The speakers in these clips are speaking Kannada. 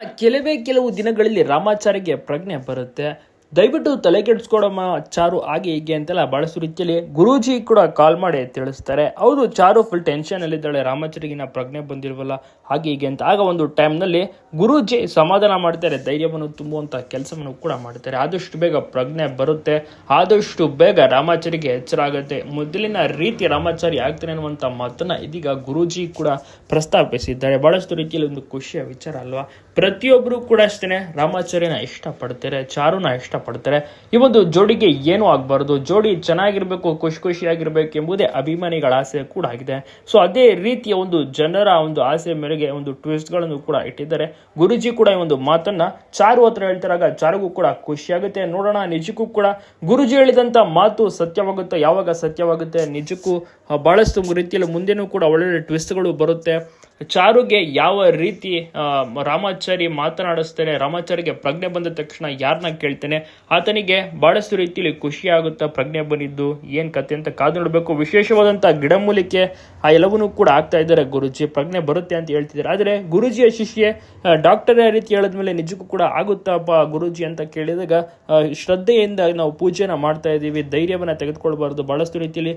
ಕೆಲವೇ ಕೆಲವು ದಿನಗಳಲ್ಲಿ ರಾಮಾಚಾರಿಗೆ ಪ್ರಜ್ಞೆ ಬರುತ್ತೆ. ದಯವಿಟ್ಟು ತಲೆ ಕೆಡಿಸ್ಕೊಡಮ್ಮ ಚಾರು ಹಾಗೆ ಹೀಗೆ ಅಂತೆಲ್ಲ ಬಹಳಷ್ಟು ರೀತಿಯಲ್ಲಿ ಗುರೂಜಿ ಕೂಡ ಕಾಲ್ ಮಾಡಿ ತಿಳಿಸ್ತಾರೆ. ಹೌದು, ಚಾರು ಫುಲ್ ಟೆನ್ಷನ್ ಅಲ್ಲಿದ್ದಾಳೆ. ರಾಮಚರಿಗಿನ ಪ್ರಜ್ಞೆ ಬಂದಿಲ್ವಲ್ಲ? ಹಾಗೆ ಹೀಗೆ ಅಂತ. ಆಗ ಒಂದು ಟೈಮ್ನಲ್ಲಿ ಗುರೂಜಿ ಸಮಾಧಾನ ಮಾಡ್ತಾರೆ, ಧೈರ್ಯವನ್ನು ತುಂಬುವಂಥ ಕೆಲಸವನ್ನು ಕೂಡ ಮಾಡ್ತಾರೆ. ಆದಷ್ಟು ಬೇಗ ಪ್ರಜ್ಞೆ ಬರುತ್ತೆ. ಆದಷ್ಟು ಬೇಗ ರಾಮಾಚಾರಿಗೆ ಎಚ್ಚರ ಆಗುತ್ತೆ. ಮೊದಲಿನ ರೀತಿ ರಾಮಾಚಾರಿ ಆಗ್ತಾನೆ ಅನ್ನುವಂಥ ಮಾತನ್ನ ಇದೀಗ ಗುರೂಜಿ ಕೂಡ ಪ್ರಸ್ತಾಪಿಸಿದ್ದಾರೆ. ಬಹಳಷ್ಟು ರೀತಿಯಲ್ಲಿ ಒಂದು ಖುಷಿಯ ವಿಚಾರ ಅಲ್ವಾ? ಪ್ರತಿಯೊಬ್ಬರು ಕೂಡ ಅಷ್ಟೇ ರಾಮಾಚಾರ್ಯನ ಇಷ್ಟಪಡ್ತಾರೆ, ಚಾರುನ ಇಷ್ಟಪಡ್ತಾರೆ ಈ ಒಂದು ಜೋಡಿಗೆ ಏನೂ ಆಗಬಾರ್ದು. ಜೋಡಿ ಚೆನ್ನಾಗಿರ್ಬೇಕು, ಖುಷಿ ಖುಷಿಯಾಗಿರ್ಬೇಕು ಎಂಬುದೇ ಅಭಿಮಾನಿಗಳ ಆಸೆ ಕೂಡ ಆಗಿದೆ. ಸೊ ಅದೇ ರೀತಿಯ ಒಂದು ಜನರ ಒಂದು ಆಸೆ ಮೇರೆಗೆ ಒಂದು ಟ್ವಿಸ್ಟ್ಗಳನ್ನು ಕೂಡ ಇಟ್ಟಿದ್ದಾರೆ. ಗುರುಜಿ ಕೂಡ ಈ ಒಂದು ಮಾತನ್ನ ಚಾರು ಹತ್ರ ಹೇಳ್ತಾರಾಗ ಚಾರುಗೂ ಕೂಡ ಖುಷಿಯಾಗುತ್ತೆ. ನೋಡೋಣ, ನಿಜಕ್ಕೂ ಕೂಡ ಗುರುಜಿ ಹೇಳಿದಂತ ಮಾತು ಸತ್ಯವಾಗುತ್ತೆ. ಯಾವಾಗ ಸತ್ಯವಾಗುತ್ತೆ, ನಿಜಕ್ಕೂ ಬಹಳಷ್ಟು ರೀತಿಯಲ್ಲಿ ಮುಂದೆನೂ ಕೂಡ ಒಳ್ಳೊಳ್ಳೆ ಟ್ವಿಸ್ಟ್ಗಳು ಬರುತ್ತೆ. ಚಾರುಗೆ ಯಾವ ರೀತಿ ರಾಮಾಚಾರಿ ಮಾತನಾಡಿಸ್ತಾನೆ, ರಾಮಾಚಾರಿಗೆ ಪ್ರಜ್ಞೆ ಬಂದ ತಕ್ಷಣ ಯಾರನ್ನ ಕೇಳ್ತಾನೆ? ಆತನಿಗೆ ಬಹಳಷ್ಟು ರೀತಿಯಲ್ಲಿ ಖುಷಿ ಆಗುತ್ತಾ ಪ್ರಜ್ಞೆ ಬಂದಿದ್ದು ಏನ್ ಕತೆ ಅಂತ ಕಾದು ನೋಡಬೇಕು. ವಿಶೇಷವಾದಂಥ ಗಿಡಮೂಲಿಕೆ, ಆ ಎಲ್ಲವನ್ನೂ ಕೂಡ ಆಗ್ತಾ ಇದ್ದಾರೆ ಗುರುಜಿ. ಪ್ರಜ್ಞೆ ಬರುತ್ತೆ ಅಂತ ಹೇಳ್ತಿದ್ದಾರೆ. ಆದರೆ ಗುರುಜಿಯ ಶಿಷ್ಯೆ ಡಾಕ್ಟರ್ ರೀತಿ ಹೇಳಿದ್ಮೇಲೆ ನಿಜಕ್ಕೂ ಕೂಡ ಆಗುತ್ತಪ್ಪ ಗುರುಜಿ ಅಂತ ಕೇಳಿದಾಗ ಶ್ರದ್ಧೆಯಿಂದ ನಾವು ಪೂಜೆನ ಮಾಡ್ತಾ ಇದ್ದೀವಿ. ಧೈರ್ಯವನ್ನು ತೆಗೆದುಕೊಳ್ಬಾರ್ದು. ಬಹಳಷ್ಟು ರೀತಿಯಲ್ಲಿ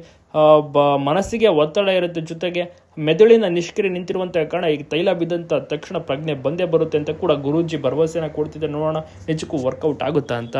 ಮನಸ್ಸಿಗೆ ಒತ್ತಡ ಇರುತ್ತೆ. ಜೊತೆಗೆ ಮೆದುಳಿನ ನಿಷ್ಕ್ರಿಯ ನಿಂತಿರುವಂಥ ಕಾರಣ ಈಗ ತೈಲ ಬಿದ್ದಂಥ ತಕ್ಷಣ ಪ್ರಜ್ಞೆ ಬಂದೇ ಬರುತ್ತೆ ಅಂತ ಕೂಡ ಗುರೂಜಿ ಭರವಸೆನ ಕೊಡ್ತಿದ್ದೆ ನೋಡೋಣ ನಿಜಕ್ಕೂ ವರ್ಕೌಟ್ ಆಗುತ್ತಾ ಅಂತ.